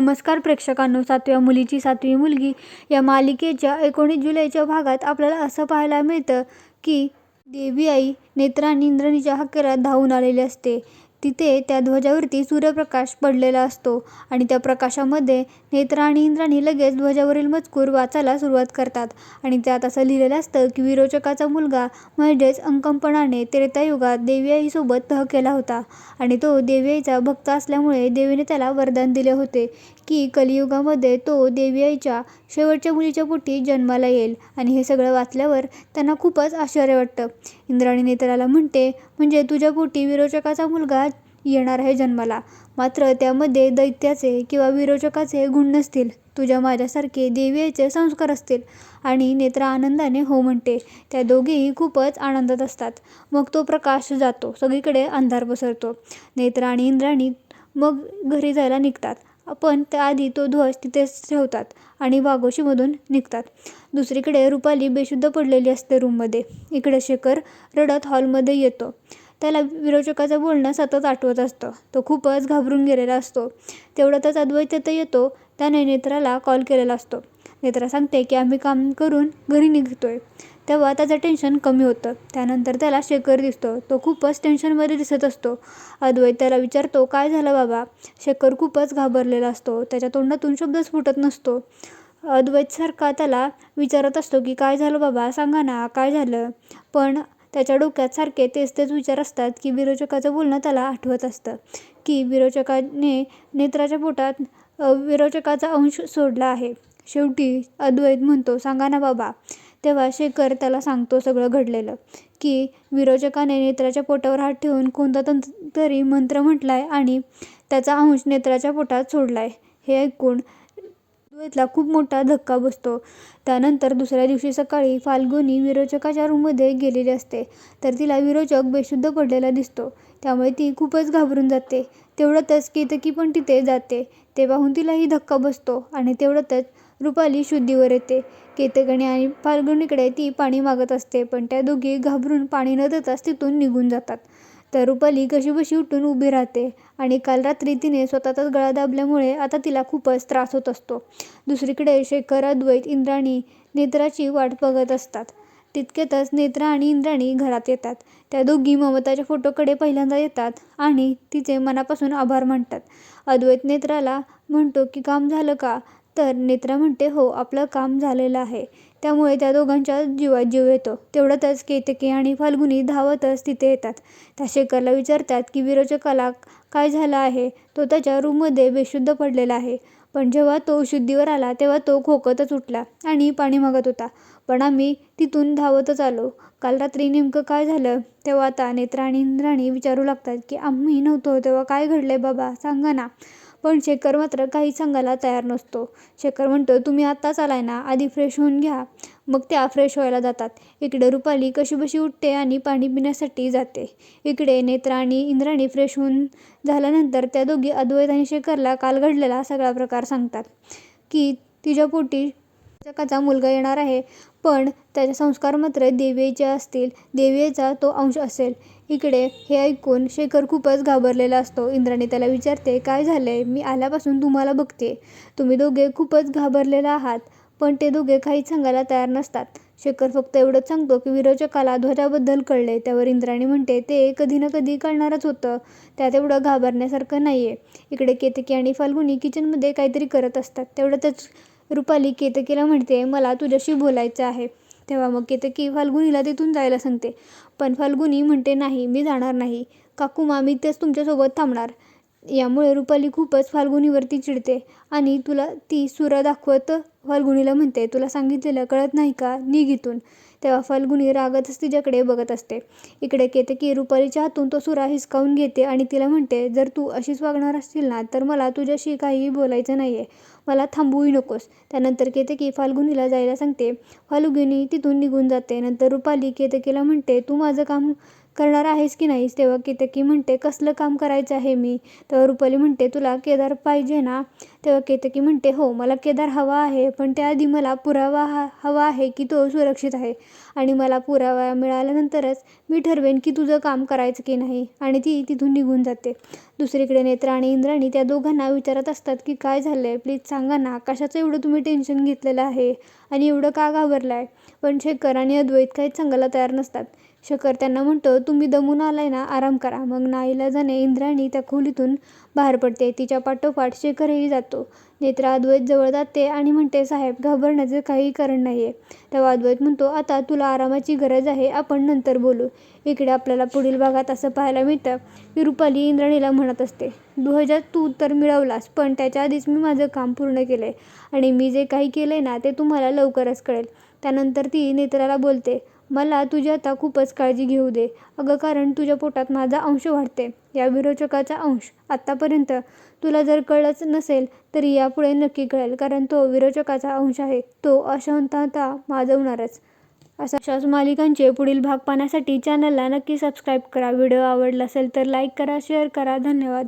नमस्कार प्रेक्षकांनो सातव्या मुलीची सातवी मुलगी या मालिकेच्या एकोणीस जुलैच्या भागात आपल्याला असं पाहायला मिळतं की देवी आई नेत्रा आणि इंद्राणीच्या धावून आलेली असते. तिथे त्या ध्वजावरती सूर्यप्रकाश पडलेला असतो आणि त्या प्रकाशामध्ये नेत्र आणि इंद्राणी लगेच ध्वजावरील मजकूर वाचायला सुरुवात करतात. आणि त्यात असं लिहिलेलं असतं की विरोचकाचा मुलगा म्हणजेच अंकंपणाने त्रेतायुगात देवी आईसोबत तह केला होता. आणि तो देवी आईचा भक्त असल्यामुळे देवीने त्याला वरदान दिले होते. की कलियुगामध्ये तो देवी आईच्या शेवटच्या मुलीच्या पोटी जन्माला येईल. आणि हे सगळं वाचल्यावर त्यांना खूपच आश्चर्य वाटतं. इंद्राणी नेत्राला म्हणते म्हणजे तुझ्या पोटी विरोचकाचा मुलगा येणार आहे जन्माला. मात्र त्यामध्ये दैत्याचे किंवा विरोचकाचे गुण नसतील. तुझ्या माझ्यासारखे देवी आईचे संस्कार असतील. आणि नेत्रा आनंदाने हो म्हणते. त्या दोघेही खूपच आनंदात असतात. मग तो प्रकाश जातो. सगळीकडे अंधार पसरतो. नेत्रा आणि इंद्राणी मग घरी जायला निघतात. पण त्याआधी तो ध्वज तिथेच ठेवतात आणि वाघोशीमधून निघतात. दुसरीकडे रुपाली बेशुद्ध पडलेली असते रूममध्ये. इकडे शेखर रडत हॉलमध्ये येतो. त्याला विरोचकाचं बोलणं सतत आठवत असतं. तो खूपच घाबरून गेलेला असतो. तेवढ्यातच अद्वैत तिथं येतो त्याने नेत्राला कॉल केलेला असतो. नेत्रा सांगते की आम्ही काम करून घरी निघतोय. तेव्हा त्याचं टेन्शन कमी होतं. त्यानंतर त्याला शेखर दिसतो. तो खूपच टेन्शनमध्ये दिसत असतो. अद्वैत त्याला विचारतो काय झालं बाबा? शेखर खूपच घाबरलेला असतो. त्याच्या तोंडातून शब्दच फुटत नसतो. अद्वैतसारखा त्याला विचारत असतो की काय झालं बाबा? सांगा ना काय झालं? पण त्याच्या डोक्यात सारखे तेच तेच विचार असतात की विरोचकाचं बोलणं त्याला आठवत असतं. की विरोचकाने नेत्राच्या पोटात विरोचकाचा अंश सोडला आहे. शेवटी अद्वैत म्हणतो सांगा ना बाबा तेव्हा शेखर त्याला सांगतो सगळं घडलेलं की विरोचकाने नेत्राच्या पोटावर हात ठेवून कोणता तरी मंत्र म्हटला आहे आणि त्याचा अंश नेत्राच्या पोटात सोडला आहे हे ऐकून अद्वैतला खूप मोठा धक्का बसतो. त्यानंतर दुसऱ्या दिवशी सकाळी फाल्गुनी विरोचकाच्या रूममध्ये गेलेली असते. तर तिला विरोचक बेशुद्ध पडलेला दिसतो. त्यामुळे ती खूपच घाबरून जाते. तेवढ्यातच केतकी पण तिथे जाते. ते पाहून तिलाही धक्का बसतो आणि तेवढ्यातच रुपाली शुद्धीवर येते. केतकणी आणि फाल्गुनीकडे ती पाणी मागत असते पण त्या दोघी घाबरून पाणी न देताच तिथून निघून जातात. तर रुपाली कशीबशी उठून उभी राहते आणि काल रात्री तिने स्वतःचाच गळा दाबल्यामुळे आता तिला खूपच त्रास होत असतो. दुसरीकडे शेखर अद्वैत इंद्राणी नेत्राची वाट बघत असतात. तितक्यातच नेत्रा आणि इंद्राणी घरात येतात. त्या दोघी ममताच्या फोटोकडे पहिल्यांदा येतात आणि तिचे मनापासून आभार मानतात. अद्वैत नेत्राला म्हणतो की काम झालं का? तर नेत्रा म्हणते हो आपलं काम झालेलं आहे. त्यामुळे त्या दोघांच्या जीवात जीव येतो. तेवढ्यातच केतकी आणि फाल्गुनी धावतच तिथे येतात. त्या शेखरला विचारतात की विरोचकाला काय झालं आहे? तो त्याच्या रूममध्ये बेशुद्ध पडलेला आहे. पण जेव्हा तो शुद्धीवर आला तेव्हा तो खोकतच उठला आणि पाणी मागत होता. पण आम्ही तिथून धावतच आलो. काल रात्री नेमकं काय झालं? तेव्हा आता नेत्रा आणि इंद्राणी विचारू लागतात की आम्ही नव्हतो तेव्हा काय घडलंय बाबा? सांगा ना. पण शेखर मात्र काही सांगायला तयार नसतो. शेखर म्हणतो तुम्ही आत्ताच आलाय ना आधी फ्रेश होऊन घ्या. मग त्या फ्रेश व्हायला जातात. इकडे रुपाली कशीबशी उठते आणि पाणी पिण्यासाठी जाते. इकडे नेत्रा आणि इंद्राणी फ्रेश होऊन झाल्यानंतर त्या दोघी अद्वैत आणि शेखरला काल घडलेला सगळा प्रकार सांगतात. की तिच्या पोटी जगाचा मुलगा येणार आहे. पण त्याचे संस्कार मात्र देवीचे असतील. देवीचा तो अंश असेल. इकडे हे ऐकून शेखर खूपच घाबरलेला असतो. इंद्राणी त्याला विचारते काय झालंय? मी आल्यापासून तुम्हाला बघते. तुम्ही दोघे खूपच घाबरलेला आहात पण ते दोघे काहीच सांगायला तयार नसतात. शेखर फक्त एवढंच सांगतो की विरोचकाला ध्वजाबद्दल कळले. त्यावर इंद्राणी म्हणते ते कधी ना कधी कळणारच होतं. त्यात एवढं घाबरण्यासारखं नाही आहे इकडे केतकी आणि फाल्गुनी किचनमध्ये काहीतरी करत असतात. तेवढ्यातच रुपाली केतकीला म्हणते मला तुझ्याशी बोलायचं आहे. तेव्हा मग केतकी फाल्गुनीला तिथून जायला सांगते पण फाल्गुनी म्हणते नाही मी जाणार नाही. काकू मामी तेच तुमच्यासोबत थांबणार. यामुळे रुपाली खूपच फाल्गुनीवरती चिडते आणि तुला ती सुरा दाखवत फाल्गुनीला म्हणते तुला सांगितलेलं कळत नाही का? निघ इथून. तेव्हा फाल्गुनी रागतच तिच्याकडे बघत असते. इकडे केतकी रुपालीच्या हातून तो सुरा हिसकावून घेते आणि तिला म्हणते जर तू अशीच वागणार असतील ना तर मला तुझ्याशी काहीही बोलायचं नाही आहे मला थांबवूही नकोस. त्यानंतर केतकी फाल्गुनीला जायला सांगते फाल्गुनी तिथून निघून जाते. नंतर रुपाली केतकीला म्हणते तू माझं काम करणार आहेस की नाहीस तेव्हा केतकी म्हणते कसलं काम करायचं आहे मी? तेव्हा रुपाली म्हणते तुला केदार पाहिजे ना? तेव्हा केतकी म्हणते हो मला केदार हवा आहे पण त्याआधी मला पुरावा हा हवा आहे की तो सुरक्षित आहे. आणि मला पुरावा मिळाल्यानंतरच मी ठरवेन की तुझं काम करायचं की नाही. आणि ती तिथून निघून जाते. दुसरीकडे नेत्र आणि इंद्राणी त्या दोघांना विचारत असतात की काय झालं आहे प्लीज सांगा ना कशाचं एवढं तुम्ही टेन्शन घेतलेलं आहे? आणि एवढं का घाबरलं आहे पण शेखर आणि अद्वैत काहीच सांगायला तयार नसतात. शकर त्यांना म्हणतो तुम्ही दमून आलाय ना आराम करा. मग नाईलाजाने इंद्राणी त्या खोलीतून बाहेर पडते. तिच्या पाठोपाठ शेखरही जातो. नेत्रा अद्वैत जवळ जाते आणि म्हणते साहेब घाबरण्याचं काही कारण नाही आहे तेव्हा अद्वैत म्हणतो आता तुला आरामाची गरज आहे. आपण नंतर बोलू. इकडे आपल्याला पुढील भागात असं पाहायला मिळतं. की रुपाली इंद्राणीला म्हणत असते ध्वजात तू तर मिळवलास पण त्याच्या आधीच मी माझं काम पूर्ण केलं आहे आणि मी जे काही केलं आहे ना ते तुम्हाला लवकरच कळेल. त्यानंतर ती नेत्राला बोलते मला तुझी आता खूपच काळजी घेऊ दे. अगं कारण तुझ्या पोटात माझा अंश वाढते. या विरोचकाचा अंश आत्तापर्यंत तुला जर कळलंच नसेल तरी यापुढे नक्की कळेल कारण तो विरोचकाचा अंश आहे. तो अशांतता माजवणारच. अशा अशाच मालिकांचे पुढील भाग पाहण्यासाठी चॅनलला नक्की सबस्क्राईब करा. व्हिडिओ आवडला असेल तर लाईक करा शेअर करा. धन्यवाद.